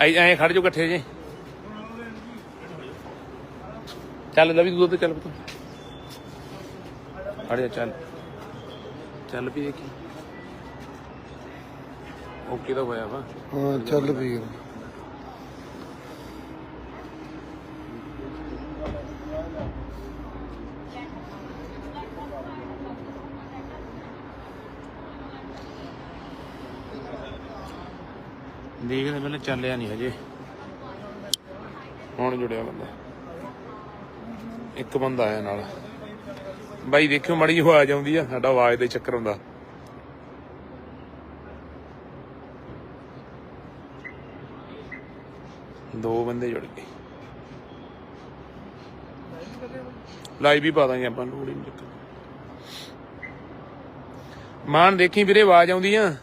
ਐ ਐ ਖੜ ਜੋ ਇਕੱਠੇ ਜੇ। ਚੱਲ ਲਵੀ ਤੂੰ ਉੱਧਰ ਚੱਲ ਪੁੱਤ। ਖੜ ਜਾ, ਚੱਲ। ਚੱਲ ਵੀ ਦੇਖੀ। ਓਕੇ ਤਾਂ ਹੋਇਆ ਵਾ। ਹਾਂ, ਚੱਲ ਪਈ ਦੇਖਦੇ ਪਹਿਲਾਂ ਚੱਲਿਆ ਨਹੀਂ ਹਜੇ। ਹੁਣ ਜੁੜਿਆ ਬੰਦਾ। ਇੱਕ ਬੰਦਾ ਆਇਆ ਨਾਲ। ਬਾਈ, ਦੇਖਿਓ ਮੜੀ ਜਿਹੀ ਆਵਾਜ਼ ਆਉਂਦੀ ਆ, ਸਾਡਾ ਆਵਾਜ਼ ਦੇ ਚੱਕਰ ਹੁੰਦਾ। ਦੋ ਬੰਦੇ ਜੁੜ ਗਏ। ਲਾਈਵ ਵੀ ਪਾ ਦਾਂਗੇ ਆਪਾਂ, ਲੋੜ ਹੀ ਨਹੀਂ ਚੱਕਰ। ਮਾਨ, ਦੇਖੀ ਵੀਰੇ, ਆਵਾਜ਼ ਆਉਂਦੀ ਆ?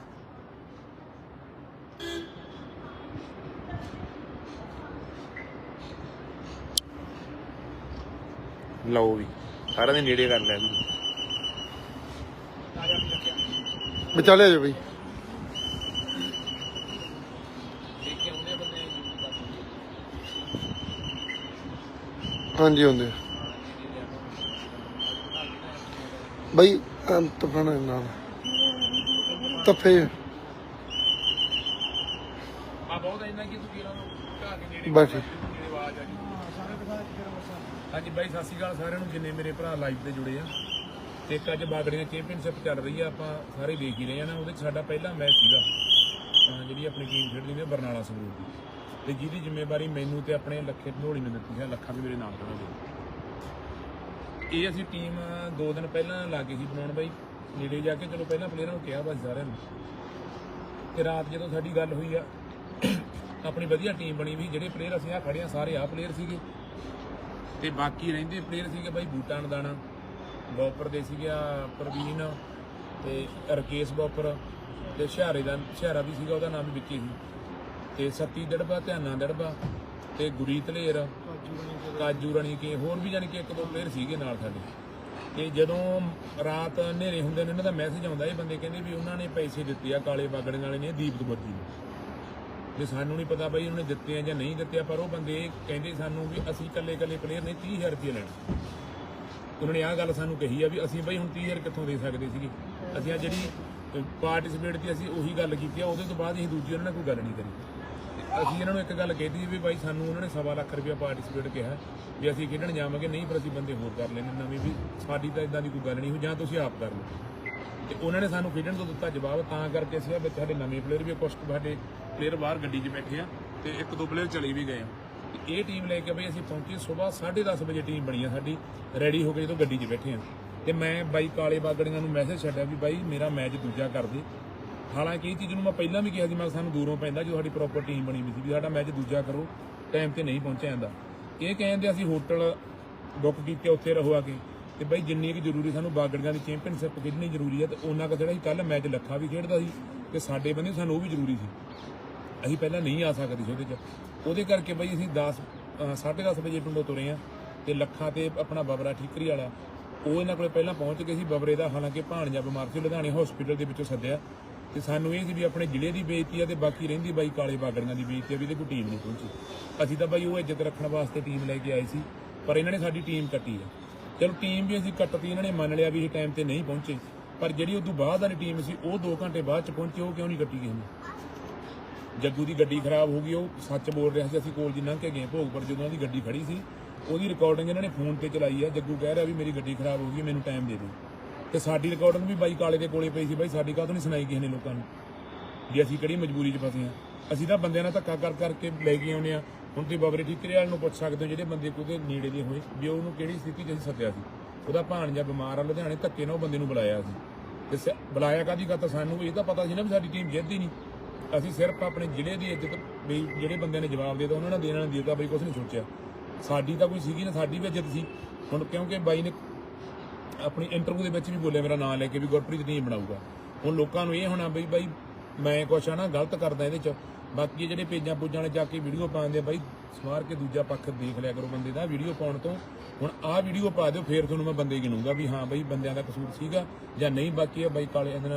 ਲਓ ਵੀ, ਸਾਰਿਆਂ ਦੇ ਨੇੜੇ ਕਰ ਲੈ ਵੀ ਵਿਚਾਲੇ ਜਾ ਬਈ। ਹਾਂਜੀ, ਹੁੰਦੇ ਬਈ ਤਫਣਾ ਨਾਲ। ਤਫੇ ਆ ਬਹੁਤ ਇੰਨਾ ਕਿ ਤੂੰ ਵੀਰਾਂ ਨੂੰ ਘਾ ਕੇ ਨੇੜੇ ਬਸ ਆਵਾਜ਼ ਆ ਗਈ ਹਾਂਜੀ ਬਾਈ ਸਤਿ ਸ਼੍ਰੀ ਅਕਾਲ ਸਾਰਿਆਂ ਨੂੰ ਜਿੰਨੇ ਮੇਰੇ ਭਰਾ ਲਾਈਵ ਤੇ ਜੁੜੇ ਆ। ਤੇ ਇੱਕ ਅੱਜ ਬਾਗੜੀਆਂ ਚੈਂਪੀਅਨਸ਼ਿਪ ਚੱਲ ਰਹੀ ਆ ਆਪਾਂ ਸਾਰੇ ਦੇਖ ਹੀ ਰਹੇ ਆ ਨਾ ਉਹਦੇ 'ਚ ਸਾਡਾ ਪਹਿਲਾ ਮੈਚ ਸੀਗਾ। ਤਾਂ ਜਿਹੜੀ ਆਪਣੀ ਟੀਮ ਖੇਡਦੀ ਨੇ ਬਰਨਾਲਾ ਸੰਗਰੂਰ ਦੀ। ਤੇ ਜਿਹਦੀ ਜ਼ਿੰਮੇਵਾਰੀ ਮੈਨੂੰ ਤੇ ਆਪਣੇ ਲੱਖੇ ਢੋਲੀ ਨੇ ਦਿੱਤੀ ਹੈ ਲੱਖਾ ਵੀ ਮੇਰੇ ਨਾਲ ਖੜਾ ਜੀ ਇਹ ਅਸੀਂ ਟੀਮ ਦੋ ਦਿਨ ਪਹਿਲਾਂ ਲੱਗੇ ਸੀ ਬਣਾਉਣ ਬਾਈ। ਨੇੜੇ ਜਾ ਕੇ ਚਲੋ ਪਹਿਲਾਂ ਪਲੇਅਰਾਂ ਨੂੰ ਕਿਹਾ ਬਸ ਸਾਰਿਆਂ ਨੂੰ। ਤੇ ਰਾਤ ਜਦੋਂ ਸਾਡੀ ਗੱਲ ਹੋਈ ਆ ਆਪਣੀ ਵਧੀਆ ਟੀਮ ਬਣੀ ਵੀ, ਜਿਹੜੇ ਪਲੇਅਰ ਅਸੀਂ ਆ ਖੜੇ ਆ, ਸਾਰੇ ਆ ਪਲੇਅਰ ਸੀਗੇ। ਤੇ ਬਾਕੀ ਰਹਿੰਦੇ ਪਲੇਅਰ ਸੀਗੇ ਬਾਈ ਬੂਟਾ ਨਦਾਣਾ ਬੋਪਰ ਦੇ ਸੀਗਾ ਪ੍ਰਵੀਨ ਤੇ ਰਕੇਸ਼ ਬੋਪਰ ਤੇ ਹੁਸ਼ਿਆਰੇ ਦਾ ਹੁਸ਼ਿਆਰਾ ਵੀ ਸੀਗਾ, ਉਹਦਾ ਨਾਮ ਵੀ ਵਿੱਕੀ ਸੀ। ਤੇ ਸੱਤੀ ਦੜਬਾ ਧਿਆਨਾ ਦੜਬਾ ਤੇ ਗੁਰੀ ਧਲੇਰ ਕਾਜੂ ਰਣੀ ਕੇ, ਹੋਰ ਵੀ ਜਾਨੀ ਕਿ ਇੱਕ ਦੋ ਪਲੇਅਰ ਸੀਗੇ ਨਾਲ ਸਾਡੇ। ਤੇ ਜਦੋਂ ਰਾਤ ਹਨੇਰੇ ਹੁੰਦੇ ਨੇ, ਉਹਨਾਂ ਦਾ ਮੈਸੇਜ ਆਉਂਦਾ, ਇਹ ਬੰਦੇ ਕਹਿੰਦੇ ਵੀ ਉਹਨਾਂ ਨੇ ਪੈਸੇ ਦਿੱਤੇ ਆ ਕਾਲੇ ਬਾਗੜਨ ਵਾਲੇ ਨੇ, ਦੀਪਕ ਬੱਜੀ ਨੂੰ। ਵੀ ਸਾਨੂੰ ਨਹੀਂ ਪਤਾ ਬਈ ਉਹਨਾਂ ਨੇ ਦਿੱਤੇ ਆ ਜਾਂ ਨਹੀਂ ਦਿੱਤੇ ਆ ਪਰ ਉਹ ਬੰਦੇ ਕਹਿੰਦੇ ਸਾਨੂੰ ਵੀ ਅਸੀਂ ਇਕੱਲੇ ਇਕੱਲੇ ਪਲੇਅਰ ਨੇ 30000 ਰੁਪਏ ਲੈਣਾ। ਉਹਨਾਂ ਨੇ ਆਹ ਗੱਲ ਸਾਨੂੰ ਕਹੀ ਆ ਵੀ ਅਸੀਂ ਬਈ ਹੁਣ 30000 ਕਿੱਥੋਂ ਦੇ ਸਕਦੇ ਸੀਗੇ? ਅਸੀਂ ਆ ਜਿਹੜੀ ਪਾਰਟਿਸਿਪੇਟ ਦੀ ਅਸੀਂ ਉਹੀ ਗੱਲ ਕੀਤੀ ਆ ਉਹਦੇ ਤੋਂ ਬਾਅਦ ਅਸੀਂ ਦੂਜੀ ਉਹਨਾਂ ਨਾਲ ਕੋਈ ਗੱਲ ਨਹੀਂ ਕਰੀ। ਤੇ ਅਸੀਂ ਇਹਨਾਂ ਨੂੰ ਇੱਕ ਗੱਲ ਕਹਿਤੀ ਵੀ ਬਾਈ ਸਾਨੂੰ ਉਹਨਾਂ ਨੇ ਸਵਾ ਲੱਖ ਰੁਪਏ ਪਾਰਟਿਸਿਪੇਟ ਕਿਹਾ ਵੀ ਅਸੀਂ ਖੇਡਣ ਜਾਵਾਂਗੇ ਨਹੀਂ ਪਰ ਅਸੀਂ ਬੰਦੇ ਹੋਰ ਕਰ ਲੈਣੇ ਨਵੇਂ ਵੀ ਸਾਡੀ ਤਾਂ ਇਦਾਂ ਦੀ ਕੋਈ ਗੱਲ ਨਹੀਂ ਹੋ ਜਾਂ ਤੁਸੀਂ ਆਪ ਕਰ ਲਓ। ਤੇ ਉਹਨਾਂ ਨੇ ਸਾਨੂੰ ਖੇਡਣ ਤੋਂ ਦਿੱਤਾ ਜਵਾਬ ਤਾਂ ਕਰਕੇ ਅਸੀਂ ਆ ਵਿੱਚ ਸਾਡੇ ਨਵੇਂ ਪਲੇਅਰ ਵੀ ਆ, ਕੁਛ ਸਾਡੇ ਪਲੇਅਰ ਬਾਹਰ ਗੱਡੀ 'ਚ ਬੈਠੇ ਆ ਤੇ ਇੱਕ ਦੋ ਪਲੇਅਰ ਚਲੇ ਵੀ ਗਏ ਆ। ਤੇ ਇਹ ਟੀਮ ਲੈ ਕੇ ਬਈ ਅਸੀਂ ਪਹੁੰਚੇ ਸਵੇਰ 10:30 ਵਜੇ ਟੀਮ ਬਣੀ ਆ ਸਾਡੀ ਰੈਡੀ ਹੋ ਕੇ ਜਦੋਂ ਗੱਡੀ 'ਚ ਬੈਠੇ ਆ। ਤੇ ਮੈਂ ਬਾਈ ਕਾਲੇ ਬਾਗੜੀਆਂ ਨੂੰ ਮੈਸੇਜ ਛੱਡਿਆ ਵੀ ਬਾਈ ਮੇਰਾ ਮੈਚ ਦੂਜਾ ਕਰ ਦੇ। ਹਾਲਾਂਕਿ ਇਹ ਚੀਜ਼ ਨੂੰ ਮੈਂ ਪਹਿਲਾਂ ਵੀ ਕਿਹਾ ਸੀ, ਮੈਂ ਸਾਨੂੰ ਦੂਰੋਂ ਪੈਂਦਾ ਜਦੋਂ ਸਾਡੀ ਪ੍ਰੋਪਰ ਟੀਮ ਬਣੀ ਵੀ ਸੀ ਵੀ ਸਾਡਾ ਮੈਚ ਦੂਜਾ ਕਰੋ ਟਾਈਮ ਤੇ ਨਹੀਂ ਪਹੁੰਚਿਆ ਜਾਂਦਾ। ਇਹ ਕਹਿੰਦੇ ਅਸੀਂ ਹੋਟਲ ਬੁੱਕ ਕੀਤੇ, ਉੱਥੇ ਰਹੋ ਆ ਕੇ। ਤੇ ਬਈ ਜਿੰਨੀ ਕਿ ਜ਼ਰੂਰੀ ਸਾਨੂੰ ਬਾਗੜੀਆਂ ਦੀ ਚੈਂਪੀਅਨਸ਼ਿਪ ਖੇਡਣੀ ਜ਼ਰੂਰੀ ਹੈ ਤੇ ਉਹਨਾਂ ਕੁ ਜਿਹੜਾ ਸੀ ਕੱਲ ਮੈਚ ਲੱਖਾ ਵੀ ਖੇਡਦਾ ਸੀ ਤੇ ਸਾਡੇ ਬੰਦੇ ਸਾਨੂੰ ਉਹ ਵੀ ਜ਼ਰੂਰੀ ਸੀ। ਅਸੀਂ ਪਹਿਲਾਂ ਨਹੀਂ ਆ ਸਕਦੇ ਸੀ ਉਹਦੇ 'ਚ। ਉਹਦੇ ਕਰਕੇ ਬਈ ਅਸੀਂ 10 10:30 ਵਜੇ ਪਿੰਡੋਂ ਤੁਰੇ ਆ ਤੇ ਲੱਖਾਂ ਤੇ ਆਪਣਾ ਬਬਰਾ ਠੀਕਰੀ ਵਾਲਾ। ਉਹ ਇਹਨਾਂ ਕੋਲੇ ਪਹਿਲਾਂ ਪਹੁੰਚ ਗਏ ਸੀ ਬਬਰੇ ਦਾ, ਹਾਲਾਂਕਿ ਭਾਣਜਾ ਬਿਮਾਰ ਸੀ, ਲੁਧਿਆਣੇ ਹਸਪੀਟਲ ਦੇ ਵਿੱਚੋਂ ਸੱਦਿਆ। ਤੇ ਸਾਨੂੰ ਇਹ ਸੀ ਵੀ ਆਪਣੇ ਜ਼ਿਲ੍ਹੇ ਦੀ ਬੇਇੱਜ਼ਤੀ ਆ ਤੇ ਬਾਕੀ ਰਹਿੰਦੀ ਬਾਈ ਕਾਲੇ ਬਾਗੜੀਆਂ ਦੀ ਬੇਇੱਜ਼ਤੀ ਆ ਵੀ ਇਹਦੇ ਕੋਈ ਟੀਮ ਨਹੀਂ ਪਹੁੰਚੀ। ਅਸੀਂ ਤਾਂ ਬਾਈ ਉਹ ਇੱਜ਼ਤ ਰੱਖਣ ਵਾਸਤੇ ਟੀਮ ਲੈ ਕੇ ਆਏ ਸੀ, ਪਰ ਇਹਨਾਂ ਨੇ ਸਾਡੀ ਟੀਮ ਕੱਟੀ ਆ। ਚਲੋ ਟੀਮ ਵੀ ਅਸੀਂ ਕੱਟਤੀ, ਇਹਨਾਂ ਨੇ ਮੰਨ ਲਿਆ ਵੀ ਇਹ ਟਾਈਮ ਤੇ ਨਹੀਂ ਪਹੁੰਚੇ। ਪਰ ਜਿਹੜੀ ਉਦੋਂ ਬਾਅਦ ਵਾਲੀ ਟੀਮ ਸੀ, ਉਹ 2 ਘੰਟੇ ਬਾਅਦ ਚ ਪਹੁੰਚੀ, ਉਹ ਕਿਉਂ ਨਹੀਂ ਕੱਟੀ ਕਿਸੇ ਨੇ? ਜੱਗੂ ਦੀ ਗੱਡੀ ਖਰਾਬ ਹੋ ਗਈ, ਉਹ ਸੱਚ ਬੋਲ ਰਿਹਾ ਸੀ, ਅਸੀਂ ਕੋਲ ਜੀ ਲੰਘ ਕੇ ਗਏ ਭੋਗਪੁਰ ਜਦੋਂ ਉਹਦੀ ਗੱਡੀ ਖੜੀ ਸੀ, ਉਹਦੀ ਰਿਕਾਰਡਿੰਗ ਇਹਨਾਂ ਨੇ ਫੋਨ ਤੇ ਚਲਾਈ ਆ, ਜੱਗੂ ਕਹਿ ਰਿਹਾ ਵੀ ਮੇਰੀ ਗੱਡੀ ਖਰਾਬ ਹੋ ਗਈ, ਮੈਨੂੰ ਟਾਈਮ ਦੇ ਦਿਓ। ਤੇ ਸਾਡੀ ਰਿਕਾਰਡਿੰਗ ਵੀ ਬਾਈ ਕਾਲੇ ਦੇ ਕੋਲੇ ਪਈ ਸੀ ਬਾਈ, ਸਾਡੀ ਕਾਹਤੋਂ ਨਹੀਂ ਸੁਣਾਈ ਕਿਸੇ ਨੇ ਲੋਕਾਂ ਨੂੰ? ਵੀ ਅਸੀਂ ਕਿਹੜੀ ਮਜਬੂਰੀ 'ਚ ਫਸੇ ਆ? ਅਸੀਂ ਤਾਂ ਬੰਦਿਆਂ ਨਾਲ ਧੱਕਾ ਕਰ ਕਰਕੇ ਲੈ ਕੇ ਆਉਨੇ ਆ। ਹੁਣ ਤੁਸੀਂ ਬਬਰੇ ਠੀਕਰੇ ਵਾਲੇ ਨੂੰ ਪੁੱਛ ਸਕਦੇ ਹੋ, ਜਿਹੜੇ ਬੰਦੇ ਕੋਈ ਨੇੜੇ ਦੇ ਹੋਏ, ਵੀ ਉਹਨੂੰ ਕਿਹੜੀ ਸਥਿਤੀ 'ਚ ਅਸੀਂ ਸੱਦਿਆ ਸੀ? ਉਹਦਾ ਭਾਣਜਾ ਬਿਮਾਰ ਆ, ਲੁਧਿਆਣੇ ਧੱਕੇ ਨਾਲ ਉਹ ਬੰਦੇ ਨੂੰ ਬੁਲਾਇਆ ਸੀ। ਤੇ ਸ- ਬੁਲਾਇਆ ਕਾਦੀ ਤਾਂ ਸਾਨੂੰ ਇਹ ਤਾਂ ਪਤਾ ਸੀ ਨਾ ਵੀ ਸਾਡੀ ਟੀਮ ਜਿੱਤਦੀ ਨਹੀਂ। ਅਸੀਂ ਸਿਰਫ ਆਪਣੇ ਜ਼ਿਲ੍ਹੇ ਦੀ ਇੱਜ਼ਤ ਵੀ ਜਿਹੜੇ ਬੰਦਿਆਂ ਨੇ ਜਵਾਬ ਦੇ ਦਿੱਤਾ, ਉਹਨਾਂ ਨੇ ਦੇਣਾ ਨਹੀਂ ਦਿੱਤਾ, ਬਈ ਕੁਝ ਨਹੀਂ ਸੋਚਿਆ। ਸਾਡੀ ਤਾਂ ਕੋਈ ਸੀਗੀ ਨਾ, ਸਾਡੀ ਵੀ ਇੱਜ਼ਤ ਸੀ। ਹੁਣ ਕਿਉਂਕਿ ਬਾਈ ਨੇ ਆਪਣੀ ਇੰਟਰਵਿਊ ਦੇ ਵਿੱਚ ਵੀ ਬੋਲਿਆ, ਮੇਰਾ ਨਾਮ ਲੈ ਕੇ ਵੀ ਗੁਰਪ੍ਰੀਤ ਨਹੀਂ ਬਣਾਊਗਾ। ਹੁਣ ਲੋਕਾਂ ਨੂੰ ਇਹ ਹੋਣਾ ਬਈ, ਬਾਈ ਮੈਂ ਕੁਛ ਆ ਨਾ, ਗਲਤ ਕਰਦਾ ਇਹਦੇ ਚ। ਬਾਕੀ ਜਿਹੜੇ ਪੇਜਾਂ ਪੂਜਾਂ ਵਾਲੇ ਜਾ ਕੇ ਵੀਡੀਓ ਪਾਉਂਦੇ ਆ, ਬਾਈ ਸਵਾਰ ਕੇ ਦੂਜਾ ਪੱਖ ਦੇਖ ਲਿਆ ਕਰੋ ਬੰਦੇ ਦਾ ਵੀਡੀਓ ਪਾਉਣ ਤੋਂ। ਹੁਣ ਆਹ ਵੀਡੀਓ ਪਾ ਦਿਓ, ਫੇਰ ਤੁਹਾਨੂੰ ਮੈਂ ਬੰਦੇ ਗਿਣੂੰਗਾ ਵੀ ਹਾਂ ਬਾਈ ਬੰਦਿਆਂ ਦਾ ਕਸੂਰ ਸੀਗਾ ਜਾਂ ਨਹੀਂ। ਬਾਕੀ ਆ ਬਾਈ ਕਾਲੇ ਇਹਦੇ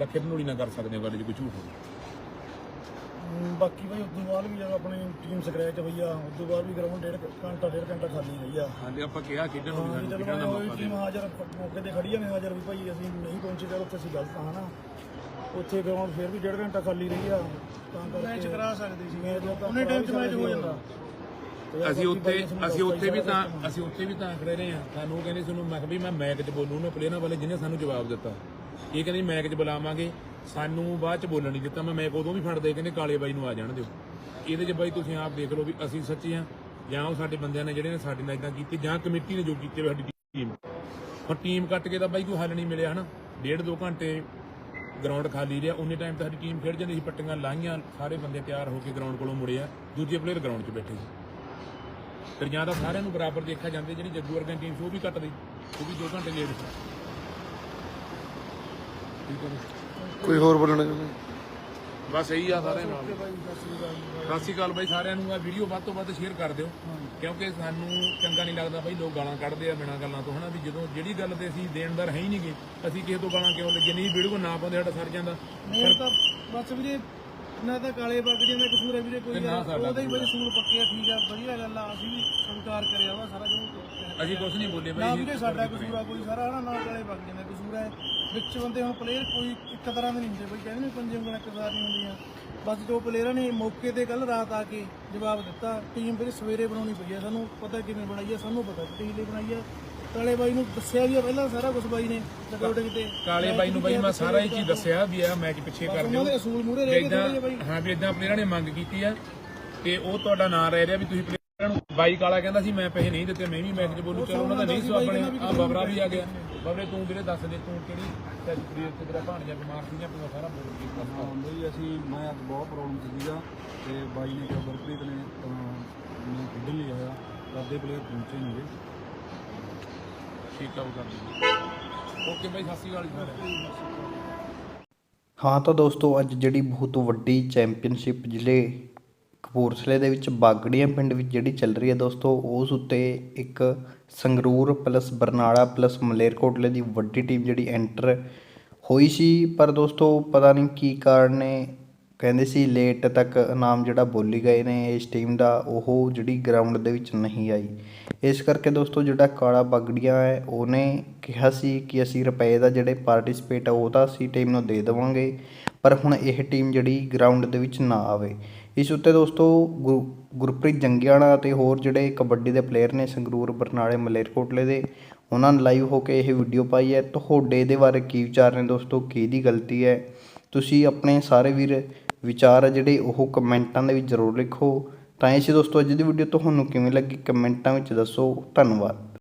ਲੱਖੇ ਢਨੋੜੀ ਨਾ ਕਰ ਸਕਦੇ ਹੋ ਗੱਲ, ਜੇ ਕੋਈ ਝੂਠ ਹੋਵੇ ਬਾਕੀ ਭਾਈ ਤੋਂ ਬਾਅਦ ਵੀ ਜਦੋਂ ਆਪਣੀ ਟੀਮ ਸਕ੍ਰੈਚ ਹੋਈ ਆ ਤੋਂ ਬਾਅਦ ਵੀ ਗਰਾਊਂਡ ਡੇਢ ਘੰਟਾ ਡੇਢ ਘੰਟਾ ਖਾਲੀ ਰਹੀ ਆ। ਹਾਂਜੀ ਆਪਾਂ ਕਿਹਾ ਖੇਡਣ ਨੂੰ ਵੀ ਸਾਨੂੰ ਖੇਡਣ ਦਾ ਉਹ ਮੌਕਾ ਟੀਮ ਹਾਜ਼ਰ ਮੌਕੇ ਤੇ ਖੜੀ ਆ ਨੇ ਹਾਜ਼ਰ ਵੀ ਭਾਈ ਅਸੀਂ ਨਹੀਂ ਪਹੁੰਚੇ ਚਲ ਉੱਥੇ ਅਸੀਂ ਗਲਤ ਹਾਂ ਨਾ ਉੱਥੇ ਗਰਾਊਂਡ ਫਿਰ ਵੀ ਡੇਢ ਘੰਟਾ ਖਾਲੀ ਰਹੀ ਆ ਤਾਂ ਕਰਕੇ ਮੈਚ ਕਰਾ ਸਕਦੇ ਸੀ। ਮੈਚ ਉਹਨੇ ਟਾਈਮ 'ਚ ਮੈਚ ਹੋ ਜਾਂਦਾ। ਅਸੀਂ ਉੱਥੇ ਅਸੀਂ ਉੱਥੇ ਵੀ ਤਾਂ ਅਸੀਂ ਉੱਥੇ ਵੀ ਤਾਂ ਖੜੇ ਰਹੇ ਆ ਸਾਨੂੰ ਕਹਿੰਦੇ ਸਾਨੂੰ ਮੈਂ ਕਿਹਾ ਵੀ ਮੈਂ ਮੈਚ 'ਚ ਬੋਲੂ ਉਹਨਾਂ ਪਲੇਅਰਾਂ ਵਾਲੇ ਜਿਹਨੇ ਸਾਨੂੰ ਜਵਾਬ ਦਿੱਤਾ। ਇਹ ਕਹਿੰਦੇ ਮੈਚ 'ਚ ਬੁਲਾਵਾਂਗੇ। ਸਾਨੂੰ ਬਾਅਦ 'ਚ ਬੋਲਣ ਨਹੀਂ ਦਿੱਤਾ। ਮੈਂ ਮੈਂ ਉਦੋਂ ਵੀ ਫੜਦੇ, ਕਹਿੰਦੇ ਕਾਲੇ ਬਾਈ ਨੂੰ ਆ ਜਾਣ ਦਿਓ। ਇਹਦੇ 'ਚ ਬਾਈ ਤੁਸੀਂ ਆਪ ਦੇਖ ਲਓ ਵੀ ਅਸੀਂ ਸੱਚੇ ਆ, ਜਾਂ ਉਹ ਸਾਡੇ ਬੰਦਿਆਂ ਨੇ ਜਿਹੜੇ ਨੇ ਸਾਡੇ ਨਾਲ ਇਦਾਂ ਕੀਤੀ, ਜਾਂ ਕਮੇਟੀ ਨੇ ਜੋ ਕੀਤੇ ਸਾਡੀ ਟੀਮ ਹੁਣ ਟੀਮ ਕੱਟ ਕੇ ਤਾਂ ਬਾਈ ਕੋਈ ਹੱਲ ਨਹੀਂ ਮਿਲਿਆ, ਹਨਾ? ਡੇਢ ਦੋ ਘੰਟੇ ਗਰਾਊਂਡ ਖਾਲੀ ਰਿਹਾ। ਉਨੇ ਟਾਈਮ ਤੇ ਸਾਡੀ ਟੀਮ ਖੇਡ ਜਾਂਦੀ ਸੀ, ਪੱਟੀਆਂ ਲਾਈਆਂ, ਸਾਰੇ ਬੰਦੇ ਤਿਆਰ ਹੋ ਕੇ ਗਰਾਊਂਡ ਕੋਲੋਂ ਮੁੜੇ ਆ। ਦੂਜੇ ਪਲੇਅਰ ਗਰਾਊਂਡ 'ਚ ਬੈਠੇ ਸੀ। ਫਿਰ ਜਾਂ ਤਾਂ ਸਾਰਿਆਂ ਨੂੰ ਬਰਾਬਰ ਦੇਖਿਆ ਜਾਂਦੇ, ਜਿਹੜੀ ਜੱਗੂ ਵਰਗਾਂ ਟੀਮ ਸੀ, ਉਹ ਵੀ ਕੱਟਦੀ ਉਹ ਵੀ 2 ਘੰਟੇ ਲੇਟ ਸੀ। ਠੀਕ ਹੈ ਕੋਈ ਹੋਰ ਬੋਲਣਾ ਚਾਹੁੰਦਾ? ਬਸ ਇਹੀ ਆ ਸਾਰਿਆਂ ਨਾਲ। ਸਤਿ ਸ਼੍ਰੀ ਅਕਾਲ ਬਾਈ ਸਾਰਿਆਂ ਨੂੰ ਆ ਵੀਡੀਓ ਵੱਧ ਤੋਂ ਵੱਧ ਸ਼ੇਅਰ ਕਰ ਦਿਓ। ਕਿਉਂਕਿ ਸਾਨੂੰ ਚੰਗਾ ਨਹੀਂ ਲੱਗਦਾ ਬਾਈ ਲੋਕ ਗਾਲਾਂ ਕੱਢਦੇ ਆ ਬਿਨਾਂ ਗੱਲਾਂ ਤੋਂ ਹਨਾ? ਵੀ ਜਦੋਂ ਜਿਹੜੀ ਗੱਲ ਤੇ ਅਸੀਂ ਦੇਣਦਾਰ ਹੈ ਹੀ ਨਹੀਂਗੇ ਅਸੀਂ ਕਿਸੇ ਤੋਂ ਗਾਲਾਂ ਕਿਉਂ ਲੱਗੇ ਨਹੀਂ ਵੀਡੀਓ ਨਾ ਪਾਉਂਦੇ ਸਾਡਾ ਸਰ ਜਾਂਦਾ। ਨਹੀਂ ਤਾਂ ਬਸ ਵੀਰੇ ਨਾ ਤਾਂ ਕਾਲੇ ਬਾਗੜੀਆਂ ਦਾ ਕਸੂਰ ਹੈ ਵੀਰੇ ਕੋਈ ਨਾ ਸਾਡਾ ਉਹਦਾ ਹੀ ਬਈ ਸੂਲ ਪੱਕੇ ਆ ਠੀਕ ਆ ਵਧੀਆ ਗੱਲ ਆ। ਅਸੀਂ ਵੀ ਸਵੀਕਾਰ ਕਰਿਆ ਵਾ ਸਾਰਾ ਜੋ ਅਸੀਂ ਕੁਝ ਨਹੀਂ ਬੋਲੇ ਨਾ ਬਾਈ ਵੀਰੇ ਸਾਡਾ ਕਸੂਰ ਆ ਕੋਈ ਸਾਰਾ ਹਨਾ ਨਾ ਕਾਲੇ ਬਾਗੜੀਆਂ ਦਾ ਕਸੂਰ ਹੈ। ਵਿੱਚ ਬੰਦੇ ਹੁਣ ਪਲੇਅਰ ਕੋਈ ਇੱਕ ਤਰ੍ਹਾਂ ਦੇ ਨਹੀਂ ਹੁੰਦੇ ਬਈ ਕਹਿੰਦੇ ਨੇ ਪੰਜੇ ਉਂਗਲਾਂ ਇੱਕ ਸਾਰ ਨਹੀਂ ਹੁੰਦੀਆਂ। ਬਸ ਜੋ ਪਲੇਅਰਾਂ ਨੇ ਮੌਕੇ ਤੇ ਕੱਲ ਰਾਤ ਆ ਕੇ ਜਵਾਬ ਦਿੱਤਾ ਟੀਮ ਵੀਰੇ ਸਵੇਰੇ ਬਣਾਉਣੀ ਪਈ ਆ ਸਾਨੂੰ ਪਤਾ ਕਿਵੇਂ ਬਣਾਈ ਆ ਸਾਨੂੰ ਪਤਾ ਟੀਮ ਲਈ ਬਣਾਈ ਆ। ਕਾਲੇ ਬਾਈ ਨੂੰ ਦੱਸਿਆ ਵੀ ਆ ਪਹਿਲਾਂ ਸਾਰਾ ਕੁਝ ਬਾਈ ਨੇ ਰਿਕਾਰਡਿੰਗ ਤੇ ਕਾਲੇ ਬਾਈ ਨੂੰ ਬਾਈ ਮੈਂ ਸਾਰਾ ਹੀ ਚੀਜ਼ ਦੱਸਿਆ ਵੀ ਇਹ ਮੈਚ ਪਿੱਛੇ ਕਰ ਦਿਓ। ਉਹਨਾਂ ਦੇ ਅਸੂਲ ਮੂਰੇ ਵੀ ਰਹਿ ਗਏ ਥੋੜੇ ਬਾਈ। ਹਾਂ ਵੀ ਇਦਾਂ ਪਲੇਅਰਾਂ ਨੇ ਮੰਗ ਕੀਤੀ ਆ ਤੇ ਉਹ ਤੁਹਾਡਾ ਨਾਂ ਰਹਿ ਰਿਹਾ ਵੀ ਤੁਸੀਂ ਪਲੇਅਰਾਂ ਨੂੰ ਬਾਈ ਕਾਲਾ ਕਹਿੰਦਾ ਸੀ ਮੈਂ ਪੈਸੇ ਨਹੀਂ ਦਿੱਤੇ ਮੈਂ ਵੀ ਮੈਚ 'ਚ ਬੋਲੂ ਚਲੋ ਉਹਨਾਂ ਦਾ ਨਹੀਂ ਸਵਾਬ ਬਣਿਆ। ਆ ਬਬਰਾ ਵੀ ਆ ਗਿਆ। ਬਬਰੇ ਤੂੰ ਵੀਰੇ ਦੱਸ ਦੇ ਤੂੰ ਕਿਹੜੀ ਸੈਲੀਬ੍ਰੇਟ ਤੇ ਤੇਰਾ ਭਾਣਜਾ ਬਿਮਾਰ ਸੀ ਜਾਂ ਤੂੰ ਸਾਰਾ ਬੋਲ ਕੇ ਦੱਸ। ਹਾਂ ਬਈ ਅਸੀਂ ਮੈਂ ਅੱਜ ਬਹੁਤ ਪ੍ਰੋਬਲਮ ਚ ਸੀਗਾ ਤੇ ਬਾਈ ਨੇ ਕਿਹਾ ਗੁਰਪ੍ਰੀਤ ਨੇ ਮੈਂ ਖੇਡਣ ਲਈ ਆਇਆ ਕਰਦੇ ਪਲੇਅਰ ਪਹੁੰਚੇ ਨਹੀਂ ਠੀਕ ਆ ਉਹ ਕਰ ਓਕੇ ਬਾਈ, ਸਤਿ ਸ਼੍ਰੀ ਅਕਾਲ ਜੀ। ਸਾਰਿਆਂ ਹਾਂ ਤਾਂ ਦੋਸਤੋ, ਅੱਜ ਜਿਹੜੀ ਬਹੁਤ ਵੱਡੀ ਚੈਂਪੀਅਨਸ਼ਿਪ ਜ਼ਿਲ੍ਹੇ ਕਪੂਰਥਲੇ ਦੇ ਵਿੱਚ ਬਾਗੜੀਆਂ ਪਿੰਡ ਵਿੱਚ ਜਿਹੜੀ ਚੱਲ ਰਹੀ ਹੈ ਦੋਸਤੋ, ਉਸ ਉੱਤੇ ਇੱਕ ਸੰਗਰੂਰ ਪਲੱਸ ਬਰਨਾਲਾ ਪਲੱਸ ਮਲੇਰਕੋਟਲੇ ਦੀ ਵੱਡੀ ਟੀਮ ਜਿਹੜੀ ਐਂਟਰ ਹੋਈ ਸੀ। ਪਰ ਦੋਸਤੋ, ਪਤਾ ਨਹੀਂ ਕੀ ਕਾਰਨ ਨੇ ਕਹਿੰਦੇ ਸੀ ਲੇਟ ਤੱਕ ਇਨਾਮ ਜਿਹੜਾ ਬੋਲੀ ਗਏ ਨੇ ਇਸ ਟੀਮ ਦਾ, ਉਹ ਜਿਹੜੀ ਗਰਾਊਂਡ ਦੇ ਵਿੱਚ ਨਹੀਂ ਆਈ। ਇਸ ਕਰਕੇ ਦੋਸਤੋ ਜਿਹੜਾ ਕਾਲਾ ਬਾਗੜੀਆਂ ਹੈ, ਉਹਨੇ ਕਿਹਾ ਸੀ ਕਿ ਅਸੀਂ ਰੁਪਏ ਦਾ ਜਿਹੜੇ ਪਾਰਟਿਸਿਪੇਟ ਆ, ਉਹ ਤਾਂ ਅਸੀਂ ਟੀਮ ਨੂੰ ਦੇ ਦੇਵਾਂਗੇ, ਪਰ ਹੁਣ ਇਹ ਟੀਮ ਜਿਹੜੀ ਗਰਾਊਂਡ ਦੇ ਵਿੱਚ ਨਾ ਆਵੇ। ਇਸ ਉੱਤੇ ਦੋਸਤੋ ਗੁਰ- ਗੁਰਪ੍ਰੀਤ ਜੰਗਿਆਣਾ ਅਤੇ ਹੋਰ ਜਿਹੜੇ ਕਬੱਡੀ ਦੇ ਪਲੇਅਰ ਨੇ, ਸੰਗਰੂਰ, ਬਰਨਾਲੇ, ਮਲੇਰਕੋਟਲੇ ਦੇ, ਉਹਨਾਂ ਨੇ ਲਾਈਵ ਹੋ ਕੇ ਇਹ ਵੀਡੀਓ ਪਾਈ ਹੈ। ਤੁਹਾਡੇ ਦੇ ਬਾਰੇ ਕੀ ਵਿਚਾਰ ਨੇ ਦੋਸਤੋ? ਕਿਹਦੀ ਗਲਤੀ ਹੈ? ਤੁਸੀਂ ਆਪਣੇ ਸਾਰੇ ਵੀਰ ਵਿਚਾਰ ਆ ਜਿਹੜੇ ਉਹ ਕਮੈਂਟਾਂ ਦੇ ਵਿੱਚ ਜ਼ਰੂਰ ਲਿਖੋ। ਤਾਂ ਇਹ ਸੀ ਦੋਸਤੋ ਅੱਜ ਦੀ ਵੀਡੀਓ ਤੁਹਾਨੂੰ ਕਿਵੇਂ ਲੱਗੀ? ਕਮੈਂਟਾਂ ਵਿੱਚ ਦੱਸੋ। ਧੰਨਵਾਦ।